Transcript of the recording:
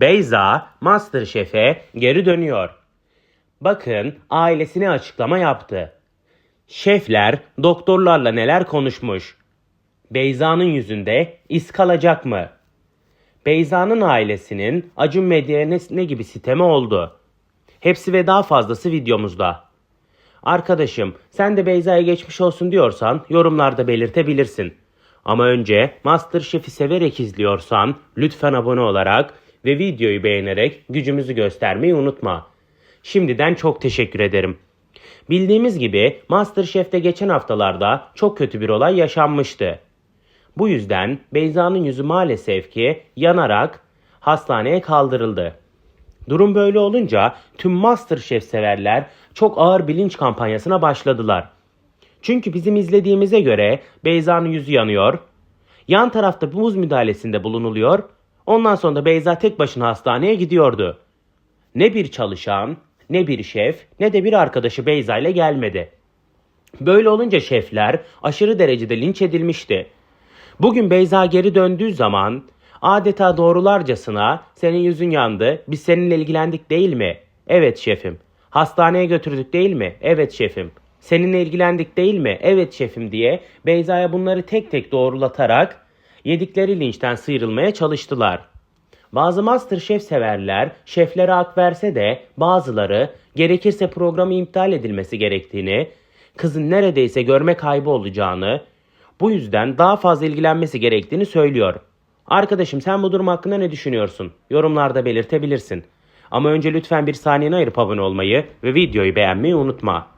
Beyza Masterchef'e geri dönüyor. Bakın ailesine açıklama yaptı. Şefler doktorlarla neler konuşmuş. Beyza'nın yüzünde iz kalacak mı? Beyza'nın ailesinin Acun Medya'ya ne, gibi sitemi oldu? Hepsi ve daha fazlası videomuzda. Arkadaşım sen de Beyza'ya geçmiş olsun diyorsan yorumlarda belirtebilirsin. Ama önce Masterchef'i severek izliyorsan lütfen abone olarak ve videoyu beğenerek gücümüzü göstermeyi unutma. Şimdiden çok teşekkür ederim. Bildiğimiz gibi Masterchef'te geçen haftalarda çok kötü bir olay yaşanmıştı. Bu yüzden Beyza'nın yüzü maalesef ki yanarak hastaneye kaldırıldı. Durum böyle olunca tüm Masterchef severler çok ağır bilinç kampanyasına başladılar. Çünkü bizim izlediğimize göre Beyza'nın yüzü yanıyor. Yan tarafta buz müdahalesinde bulunuluyor. Ondan sonra da Beyza tek başına hastaneye gidiyordu. Ne bir çalışan, ne bir şef, ne de bir arkadaşı Beyza ile gelmedi. Böyle olunca şefler aşırı derecede linç edilmişti. Bugün Beyza geri döndüğü zaman adeta doğrularcasına senin yüzün yandı, biz seninle ilgilendik değil mi? Evet şefim. Hastaneye götürdük değil mi? Evet şefim. Seninle ilgilendik değil mi? Evet şefim diye Beyza'ya bunları tek tek doğrulatarak yedikleri linçten sıyrılmaya çalıştılar. Bazı Masterchef severler şeflere hak verse de bazıları gerekirse programı iptal edilmesi gerektiğini, kızın neredeyse görme kaybı olacağını, bu yüzden daha fazla ilgilenmesi gerektiğini söylüyor. Arkadaşım sen bu durum hakkında ne düşünüyorsun? Yorumlarda belirtebilirsin. Ama önce lütfen bir saniyeni ayırıp abone olmayı ve videoyu beğenmeyi unutma.